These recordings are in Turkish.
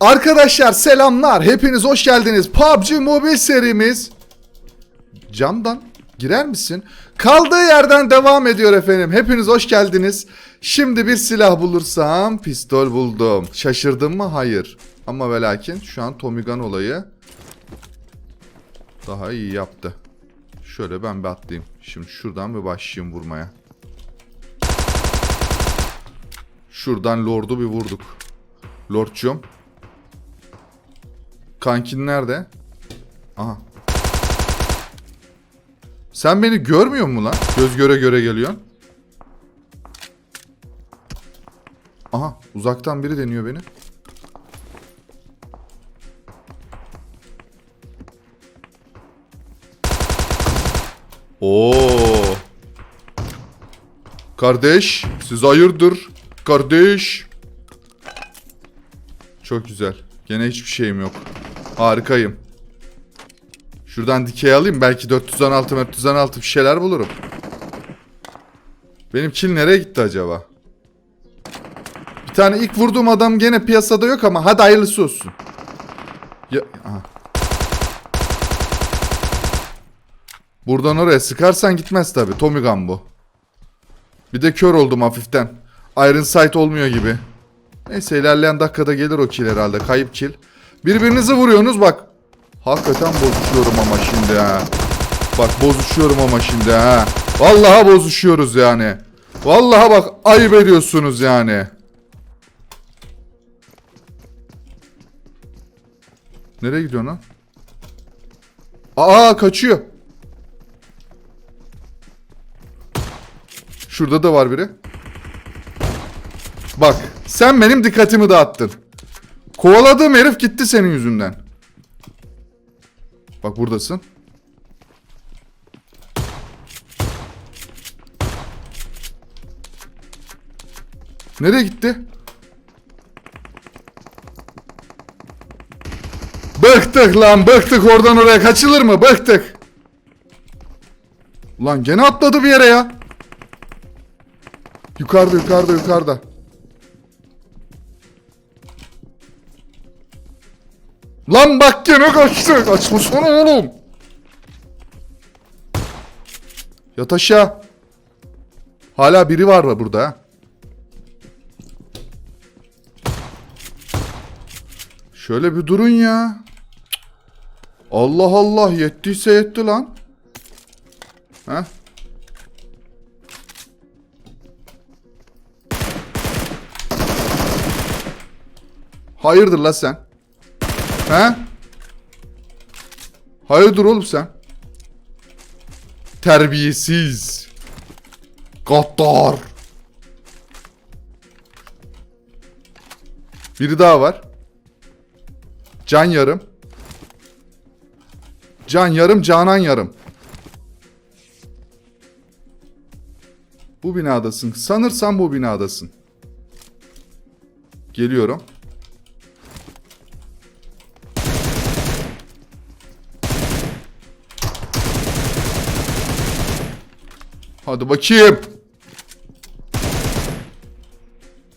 Arkadaşlar selamlar. Hepiniz hoş geldiniz. PUBG Mobile serimiz camdan girer misin? Kaldığı yerden devam ediyor efendim. Hepiniz hoş geldiniz. Şimdi bir silah bulursam pistol buldum. Şaşırdım mı? Hayır. Ama ve şu an Tommy Gun olayı daha iyi yaptı. Şöyle ben bir atlayayım. Şimdi şuradan bir başlayayım vurmaya. Şuradan Lord'u bir vurduk. Lord'cum. Kankin nerede? Aha. Sen beni görmüyor mu lan? Göz göre göre geliyorsun. Aha uzaktan biri deniyor beni. Oo. Kardeş, siz hayırdır? Kardeş. Çok güzel. Gene hiçbir şeyim yok. Harikayım. Şuradan dikey alayım. Belki 416 416 bir şeyler bulurum. Benim kill nereye gitti acaba? Bir tane ilk vurduğum adam gene piyasada yok ama hadi hayırlısı olsun. Ya, aha. Buradan oraya sıkarsan gitmez tabi. Tommy Gun bu. Bir de kör oldum hafiften. Iron Sight olmuyor gibi. Neyse ilerleyen dakikada gelir o kill herhalde. Kayıp kill. Birbirinizi vuruyorsunuz bak. Hakikaten bozuşuyorum ama şimdi ha. Bak bozuşuyorum ama şimdi ha. Vallahi bozuşuyoruz yani. Vallahi bak ayıp ediyorsunuz yani. Nereye gidiyorsun lan? Aa kaçıyor. Şurada da var biri. Bak sen benim dikkatimi dağıttın. Kovaladığım herif gitti senin yüzünden. Bak buradasın. Nereye gitti? Bıktık lan bıktık oradan oraya kaçılır mı? Bıktık. Ulan gene atladı bir yere ya. Yukarıda yukarıda yukarıda. Lan bak gene kaçtı. Kaçmasana oğlum. Yat aşağı. Hala biri var mı burada? Şöyle bir durun ya. Allah Allah yettiyse yetti lan. Ha? Hayırdır la sen? He? Hayırdır oğlum sen? Terbiyesiz. Gaddar. Biri daha var. Can yarım. Can yarım, canan yarım. Bu binadasın. Sanırsam bu binadasın. Geliyorum. Hadi bakayım.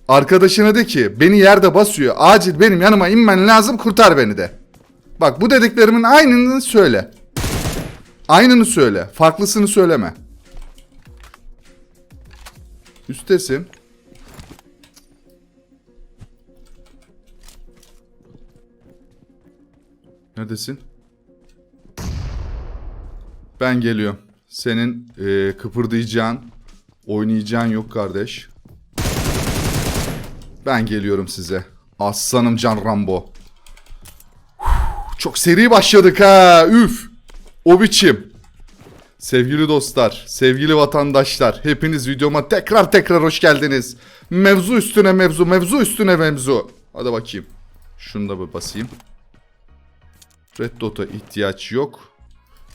Arkadaşına de ki beni yerde basıyor. Acil benim yanıma inmen lazım kurtar beni de. Bak bu dediklerimin aynını söyle. Aynını söyle. Farklısını söyleme. Üstesin. Neredesin? Ben geliyorum. Senin e, kıpırdayacağın, oynayacağın yok kardeş. Ben geliyorum size. Aslanım Can Rambo. Çok seri başladık ha. Üf. O biçim. Sevgili dostlar, sevgili vatandaşlar, hepiniz videoma tekrar tekrar hoş geldiniz. Mevzu üstüne mevzu, mevzu üstüne mevzu. Hadi bakayım. Şunu da bir basayım. Red Dot'a ihtiyaç yok.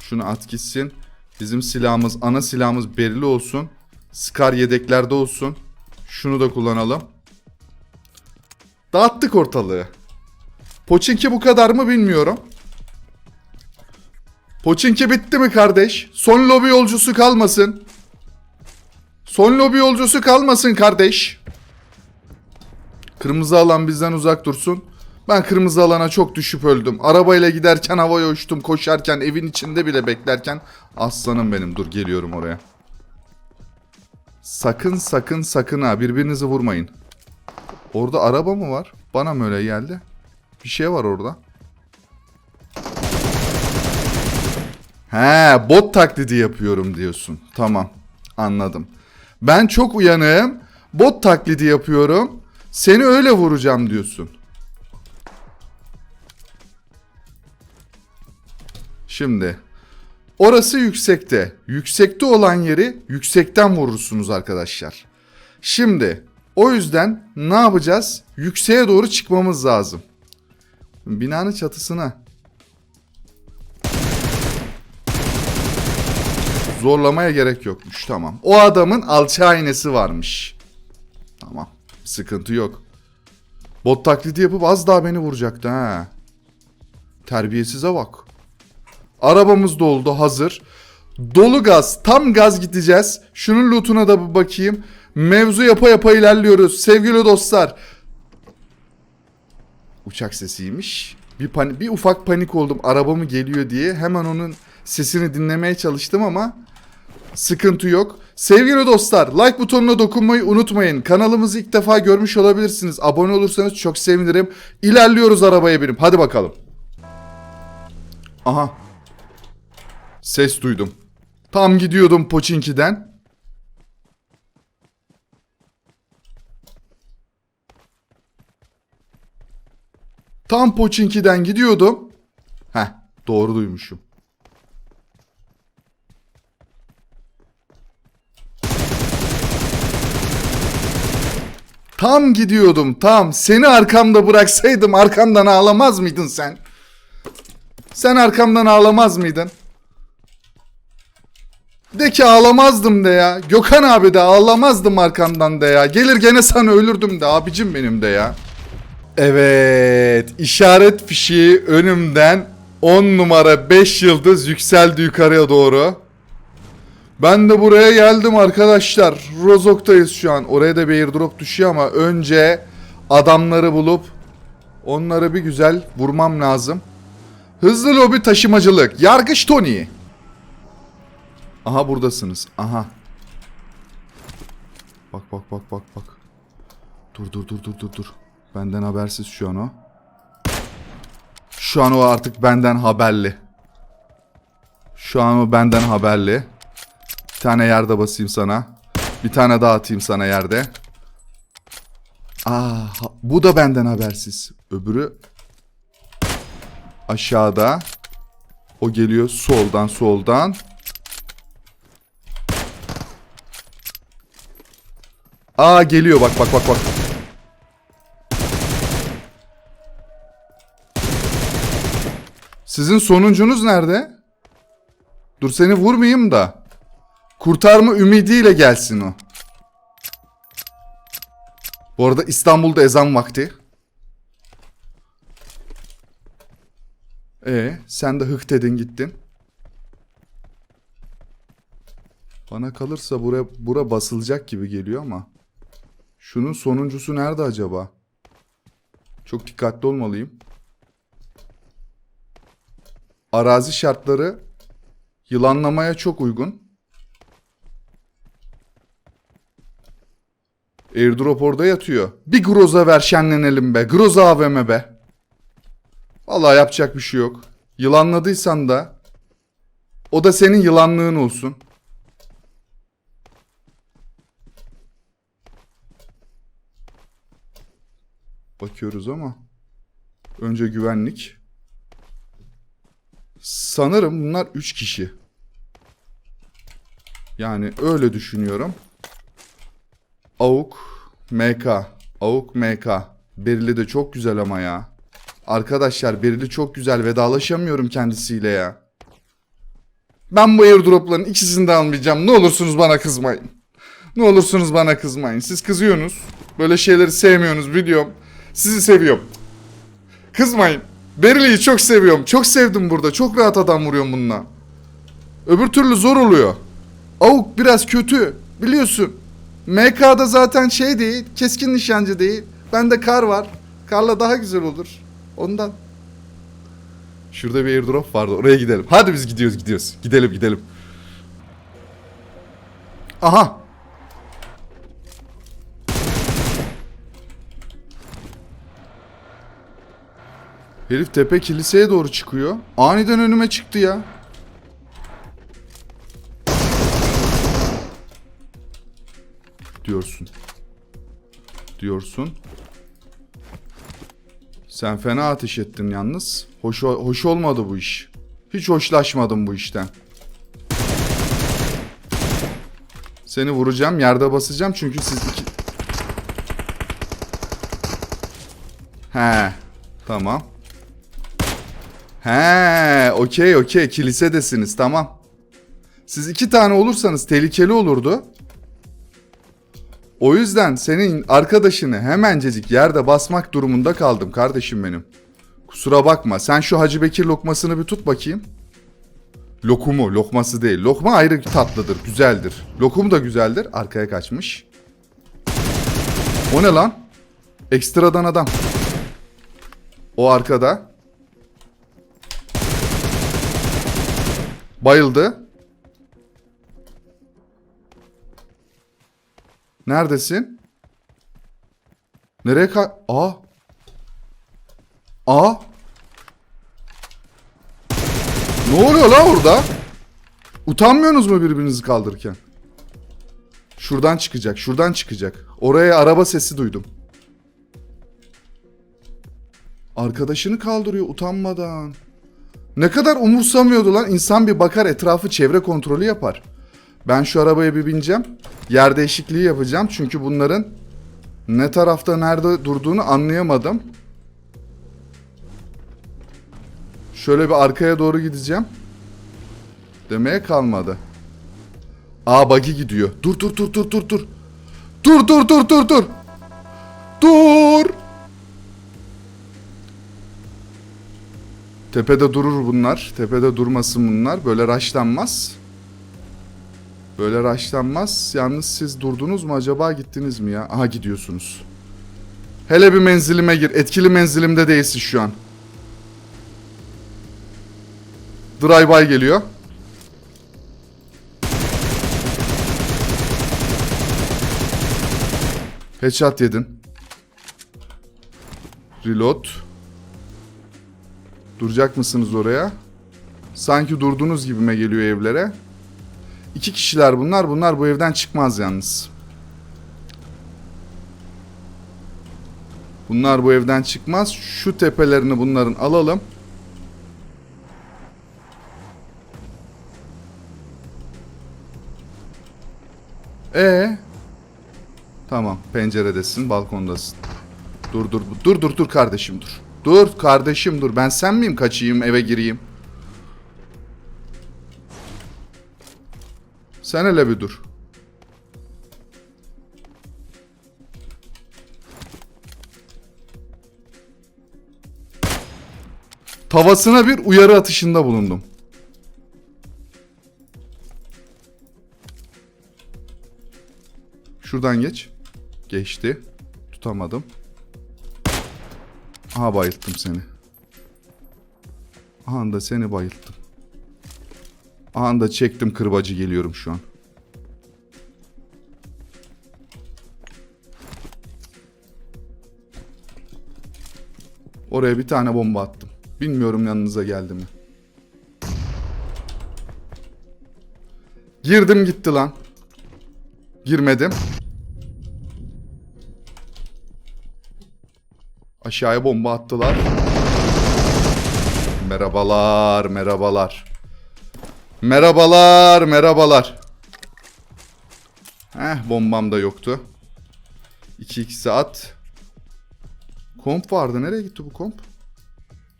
Şunu at gitsin. Bizim silahımız, ana silahımız belli olsun. Scar yedeklerde olsun. Şunu da kullanalım. Dağıttık ortalığı. Poçinki bu kadar mı bilmiyorum. Poçinki bitti mi kardeş? Son lobi yolcusu kalmasın. Son lobi yolcusu kalmasın kardeş. Kırmızı alan bizden uzak dursun. Ben kırmızı alana çok düşüp öldüm. Arabayla giderken havaya uçtum. Koşarken evin içinde bile beklerken. Aslanım benim dur geliyorum oraya. Sakın sakın sakın ha birbirinizi vurmayın. Orada araba mı var? Bana mı öyle geldi? Bir şey var orada. He bot taklidi yapıyorum diyorsun. Tamam anladım. Ben çok uyanığım. Bot taklidi yapıyorum. Seni öyle vuracağım diyorsun. Şimdi orası yüksekte. Yüksekte olan yeri yüksekten vurursunuz arkadaşlar. Şimdi o yüzden ne yapacağız? Yükseğe doğru çıkmamız lazım. Binanın çatısına. Zorlamaya gerek yokmuş tamam. O adamın alçı aynesi varmış. Tamam. Sıkıntı yok. Bot taklidi yapıp az daha beni vuracaktı ha. Terbiyesize bak. Arabamız doldu hazır. Dolu gaz tam gaz gideceğiz. Şunun lootuna da bir bakayım. Mevzu yapa yapa ilerliyoruz. Sevgili dostlar. Uçak sesiymiş. Bir, pani- bir ufak panik oldum arabamı geliyor diye. Hemen onun sesini dinlemeye çalıştım ama sıkıntı yok. Sevgili dostlar like butonuna dokunmayı unutmayın. Kanalımızı ilk defa görmüş olabilirsiniz. Abone olursanız çok sevinirim. İlerliyoruz arabaya binip. Hadi bakalım. Aha. Ses duydum. Tam gidiyordum Poçinki'den. Tam Poçinki'den gidiyordum. Heh, doğru duymuşum. Tam gidiyordum tam. Seni arkamda bıraksaydım arkamdan ağlamaz mıydın sen? Sen arkamdan ağlamaz mıydın? De ki ağlamazdım de ya. Gökhan abi de ağlamazdım arkamdan de ya. Gelir gene sana ölürdüm de abicim benim de ya. Evet işaret fişi önümden 10 numara 5 yıldız yükseldi yukarıya doğru. Ben de buraya geldim arkadaşlar. Rozok'tayız şu an. Oraya da bir airdrop düşüyor ama önce adamları bulup onları bir güzel vurmam lazım. Hızlı lobi taşımacılık. Yargıç Tony. Aha buradasınız. Aha. Bak bak bak bak bak. Dur dur dur dur dur dur. Benden habersiz şu an o. Şu an o artık benden haberli. Şu an o benden haberli. Bir tane yerde basayım sana. Bir tane daha atayım sana yerde. Aa, ha- bu da benden habersiz. Öbürü aşağıda. O geliyor soldan soldan. Aa geliyor bak bak bak bak. Sizin sonuncunuz nerede? Dur seni vurmayayım da. Kurtarma ümidiyle gelsin o. Bu arada İstanbul'da ezan vakti. E sen de hık dedin gittin. Bana kalırsa buraya bura basılacak gibi geliyor ama. Şunun sonuncusu nerede acaba? Çok dikkatli olmalıyım. Arazi şartları yılanlamaya çok uygun. Airdrop orada yatıyor. Bir groza ver şenlenelim be. Groza AVM be. Vallahi yapacak bir şey yok. Yılanladıysan da o da senin yılanlığın olsun. Bakıyoruz ama önce güvenlik. Sanırım bunlar 3 kişi. Yani öyle düşünüyorum. Avuk MK. Avuk MK. Berili de çok güzel ama ya. Arkadaşlar Berili çok güzel. Vedalaşamıyorum kendisiyle ya. Ben bu airdropların ikisini de almayacağım. Ne olursunuz bana kızmayın. Ne olursunuz bana kızmayın. Siz kızıyorsunuz. Böyle şeyleri sevmiyorsunuz biliyorum. Sizi seviyorum. Kızmayın. Berili'yi çok seviyorum. Çok sevdim burada. Çok rahat adam vuruyorum bununla. Öbür türlü zor oluyor. Avuk biraz kötü. Biliyorsun. MK'da zaten şey değil. Keskin nişancı değil. Bende kar var. Karla daha güzel olur. Ondan. Şurada bir airdrop vardı. Oraya gidelim. Hadi biz gidiyoruz gidiyoruz. Gidelim gidelim. Aha. Herif tepe kiliseye doğru çıkıyor. Aniden önüme çıktı ya. Diyorsun. Diyorsun. Sen fena ateş ettin yalnız. Hoş, hoş olmadı bu iş. Hiç hoşlaşmadım bu işten. Seni vuracağım, yerde basacağım çünkü siz iki... He, tamam. He, okey okey kilisedesiniz tamam. Siz iki tane olursanız tehlikeli olurdu. O yüzden senin arkadaşını hemencecik yerde basmak durumunda kaldım kardeşim benim. Kusura bakma. Sen şu Hacı Bekir lokmasını bir tut bakayım. Lokumu, lokması değil. Lokma ayrı tatlıdır, güzeldir. Lokum da güzeldir. Arkaya kaçmış. O ne lan? Ekstradan adam. O arkada. Bayıldı. Neredesin? Nereye ka... Aa. Aa. Ne oluyor la orada? Utanmıyorsunuz mu birbirinizi kaldırırken? Şuradan çıkacak, şuradan çıkacak. Oraya araba sesi duydum. Arkadaşını kaldırıyor utanmadan. Ne kadar umursamıyordu lan. İnsan bir bakar etrafı çevre kontrolü yapar. Ben şu arabaya bir bineceğim. Yer değişikliği yapacağım. Çünkü bunların ne tarafta nerede durduğunu anlayamadım. Şöyle bir arkaya doğru gideceğim. Demeye kalmadı. Aa buggy gidiyor. Dur dur dur dur dur dur. Dur dur dur dur dur. Dur. Tepede durur bunlar. Tepede durmasın bunlar. Böyle raşlanmaz. Böyle raşlanmaz. Yalnız siz durdunuz mu acaba gittiniz mi ya? Aha gidiyorsunuz. Hele bir menzilime gir. Etkili menzilimde değilsin şu an. Drive-by geliyor. Headshot yedin. Reload. Duracak mısınız oraya? Sanki durdunuz gibime geliyor evlere. İki kişiler bunlar. Bunlar bu evden çıkmaz yalnız. Bunlar bu evden çıkmaz. Şu tepelerini bunların alalım. E Tamam, penceredesin, balkondasın. Dur dur dur dur dur kardeşim dur. Dur kardeşim dur. Ben sen miyim kaçayım eve gireyim? Sen hele bir dur. Tavasına bir uyarı atışında bulundum. Şuradan geç. Geçti. Tutamadım. Aha bayılttım seni. Aha da seni bayılttım. Aha da çektim kırbacı geliyorum şu an. Oraya bir tane bomba attım. Bilmiyorum yanınıza geldi mi. Girdim gitti lan. Girmedim. Aşağıya bomba attılar. Merhabalar, merhabalar. Merhabalar, merhabalar. Heh, bombam da yoktu. 2-2 saat. Komp vardı. Nereye gitti bu komp?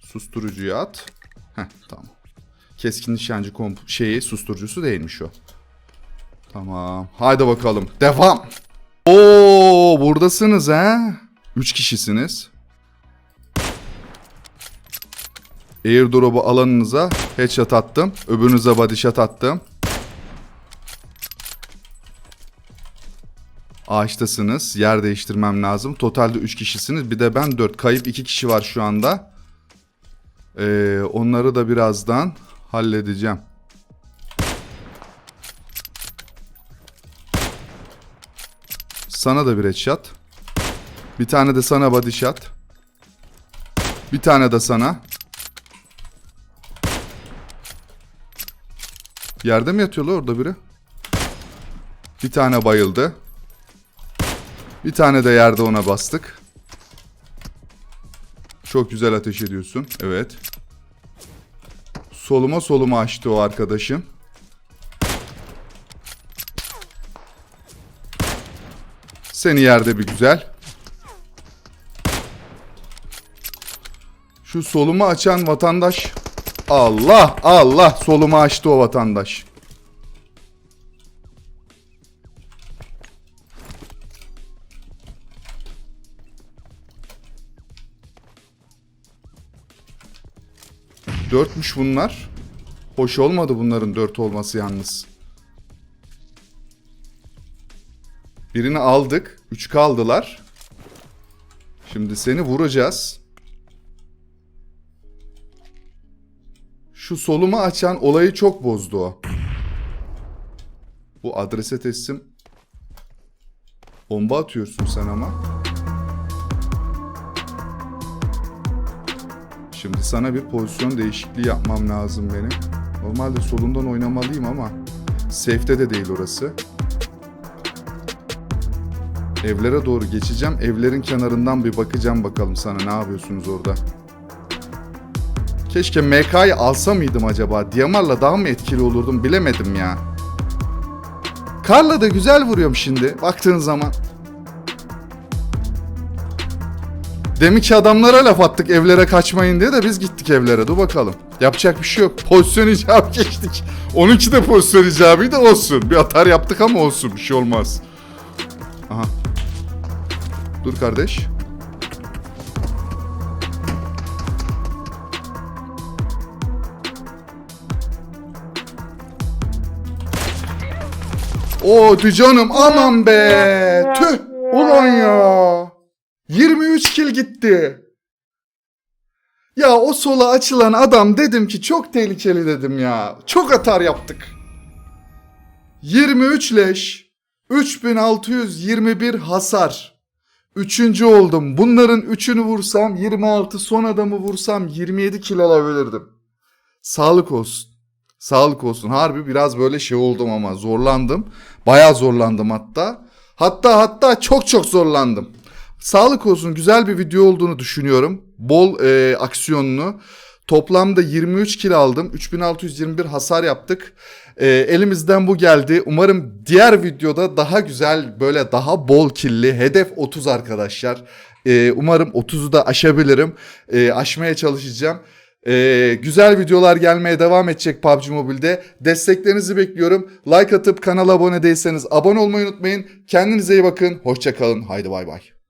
Susturucuya at. Heh, tamam. Keskin nişancı komp şeyi susturucusu değilmiş o. Tamam. Haydi bakalım. Devam. Oo, buradasınız ha? 3 kişisiniz. Airdrop'u alanınıza headshot attım. Öbürünüze body shot attım. Ağaçtasınız. Yer değiştirmem lazım. Totalde 3 kişisiniz. Bir de ben 4. Kayıp 2 kişi var şu anda. Ee, onları da birazdan halledeceğim. Sana da bir headshot. Bir tane de sana body shot. Bir tane de sana. Yerde mi yatıyor orada biri? Bir tane bayıldı. Bir tane de yerde ona bastık. Çok güzel ateş ediyorsun. Evet. Soluma soluma açtı o arkadaşım. Seni yerde bir güzel. Şu solumu açan vatandaş. Allah Allah solumu açtı o vatandaş. Dörtmüş bunlar. Hoş olmadı bunların dört olması yalnız. Birini aldık. Üç kaldılar. Şimdi seni vuracağız. Şu solumu açan olayı çok bozdu o. Bu adrese teslim. Bomba atıyorsun sen ama. Şimdi sana bir pozisyon değişikliği yapmam lazım benim. Normalde solundan oynamalıyım ama safe'de de değil orası. Evlere doğru geçeceğim. Evlerin kenarından bir bakacağım bakalım sana ne yapıyorsunuz orada. Keşke MK'yı alsa mıydım acaba? Diamar'la daha mı etkili olurdum bilemedim ya. Karla da güzel vuruyorum şimdi baktığın zaman. Demin ki adamlara laf attık evlere kaçmayın diye de biz gittik evlere. Dur bakalım. Yapacak bir şey yok. Pozisyon icabı geçtik. Onunki de pozisyon icabıydı olsun. Bir atar yaptık ama olsun. Bir şey olmaz. Aha. Dur kardeş. O canım aman be. Tüh. Ulan ya. 23 kill gitti. Ya o sola açılan adam dedim ki çok tehlikeli dedim ya. Çok atar yaptık. 23 leş. 3621 hasar. Üçüncü oldum. Bunların üçünü vursam 26 son adamı vursam 27 kill alabilirdim. Sağlık olsun. Sağlık olsun. Harbi biraz böyle şey oldum ama zorlandım. Bayağı zorlandım hatta. Hatta hatta çok çok zorlandım. Sağlık olsun güzel bir video olduğunu düşünüyorum. Bol e, aksiyonlu. Toplamda 23 kill aldım. 3621 hasar yaptık. E, elimizden bu geldi. Umarım diğer videoda daha güzel böyle daha bol killi. Hedef 30 arkadaşlar. E, umarım 30'u da aşabilirim. E, aşmaya çalışacağım. Ee, güzel videolar gelmeye devam edecek PUBG Mobile'de. Desteklerinizi bekliyorum. Like atıp kanala abone değilseniz abone olmayı unutmayın. Kendinize iyi bakın. Hoşçakalın. Haydi bay bay.